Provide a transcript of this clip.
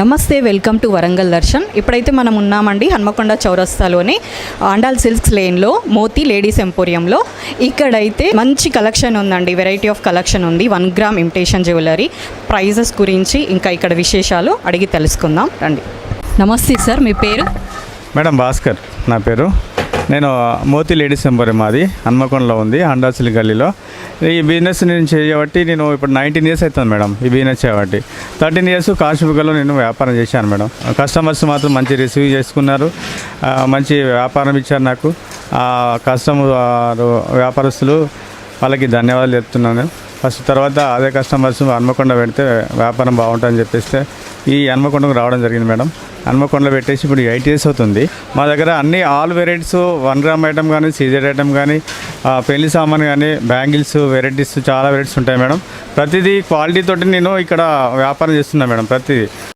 నమస్తే welcome to Warangal Darshan. ఇప్పుడైతే మనం ఉన్నామండి హన్మకొండ చౌరస్తాలోని ఆండాల్ సిల్క్స్ లేన్లో మోతి లేడీస్ ఎంపోరియంలో. ఇక్కడైతే మంచి కలెక్షన్ ఉందండి వెరైటీ ఆఫ్ కలెక్షన్ ఉంది. One gram imitation jewellery. Prices గురించి ఇంకా ఇక్కడ విశేషాలు అడిగి తెలుసుకుందాం. రండి. నమస్తే సార్ మీ పేరు? మేడం భాస్కర్ నా పేరు. నేను మోతి లేడీస్ ఎంపోరియం మాది హన్మకొండలో ఉంది హండాసిలి గల్లీలో. ఈ బిజినెస్ నేను చేయబట్టి నేను ఇప్పుడు నైన్టీన్ ఇయర్స్ అవుతుంది మేడం ఈ బిజినెస్ చేయబట్టి. థర్టీన్ ఇయర్స్ కాశీబుగ్గలో నేను వ్యాపారం చేశాను మేడం. కస్టమర్స్ మాత్రం మంచి రిసీవ్ చేసుకున్నారు మంచి వ్యాపారం ఇచ్చారు నాకు. ఆ కస్టమర్ వ్యాపారస్తులు వాళ్ళకి ధన్యవాదాలు చెప్తున్నాను. ఫస్ట్ తర్వాత అదే కస్టమర్స్ హన్మకొండ పెడితే వ్యాపారం బాగుంటుందని చెప్పేస్తే ఈ హన్మకొండకు రావడం జరిగింది మేడం. హన్మకొండలో పెట్టేసి ఇప్పుడు ఎయిట్ ఇయర్స్ అవుతుంది. మా దగ్గర అన్ని all varieties one gram item కానీ సీజర్ ఐటమ్ కానీ పెళ్ళి సామాన్ కానీ బ్యాంగిల్స్ వెరైటీస్ చాలా వెరైటీస్ ఉంటాయి మేడం. ప్రతిదీ క్వాలిటీతో నేను ఇక్కడ వ్యాపారం చేస్తున్నాను మేడం ప్రతిదీ.